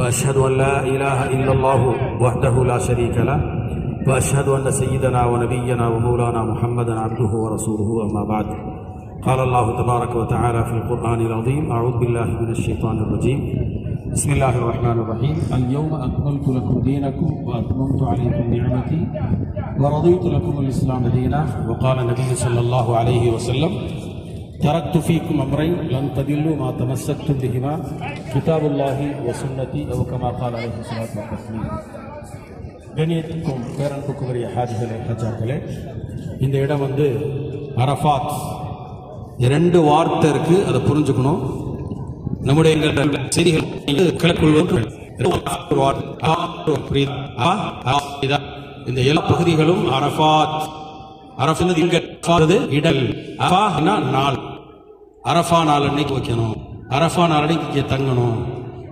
وأشهد أن لا إله إلا الله وحده لا شريك له وأشهد أن سيدنا ونبينا ومولانا محمدا عبده ورسوله أما بعد. قال الله تبارك وتعالى في القرآن العظيم أعوذ بالله من الشيطان الرجيم. بسم الله الرحمن الرحيم. اليوم أكملت لكم دينكم وأتممت عليكم نعمتي ورضيت لكم الإسلام دينا وقال النبي صلى الله عليه وسلم تركت فيكم امرين لن تضلوا ما تمسكتم بهما كتاب الله وسنتي او كما قال عليه الصلاه والتسليم கண்ணியத்திற்கும் பேரன்புக்கும் உரிய ஹாஜிகளே ஹஜாக்களே இந்த இடம் வந்து அரஃபாத் ரெண்டு வார்த்தை இருக்கு அதை புரிஞ்சுக்கணும் நம்முடைய எங்கள் செய்திகள் கிளக்குள்வது இந்த எல்லா பகுதிகளும் அரஃபாத் அரஃபா இங்க அரஃபாது இடல் அரஃபானா நாள் அரஃபா நாள் அன்னைக்கு வைக்கணும். அரஃபா நாள் அன்னைக்கு தங்கணும்.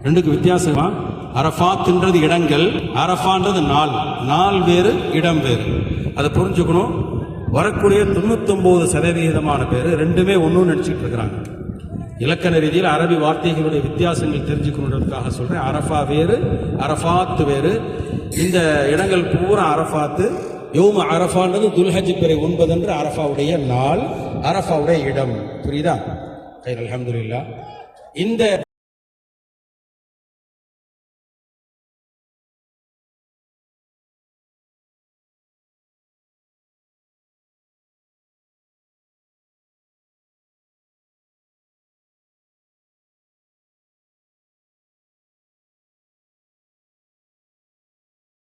ரெண்டுக்கு வித்தியாசமா அரஃபாத்ன்றது இடங்கள் அரஃபான்றது நாள். நாள் வேறு இடம் வேறு. அதை புரிஞ்சுக்கணும். வரக்கூடிய தொண்ணூத்தொம்பது சதவிகிதமான பேர் ரெண்டுமே ஒன்றும் நினச்சிட்டு இருக்கிறாங்க. இலக்கண ரீதியில் அரபி வார்த்தைகளுடைய வித்தியாசங்கள் தெரிஞ்சுக்கணுன்றதுக்காக சொல்கிறேன் அரஃபா வேறு அரஃபாத்து வேறு. இந்த இடங்கள் பூரா அரஃபாத்து. யோம அரஃபான்றது துல்ஹஜ் பிறை ஒன்பது என்று அரஃபாவுடைய நாள் அரஃபாவுடைய இடம். புரியுதா? கைர் இந்த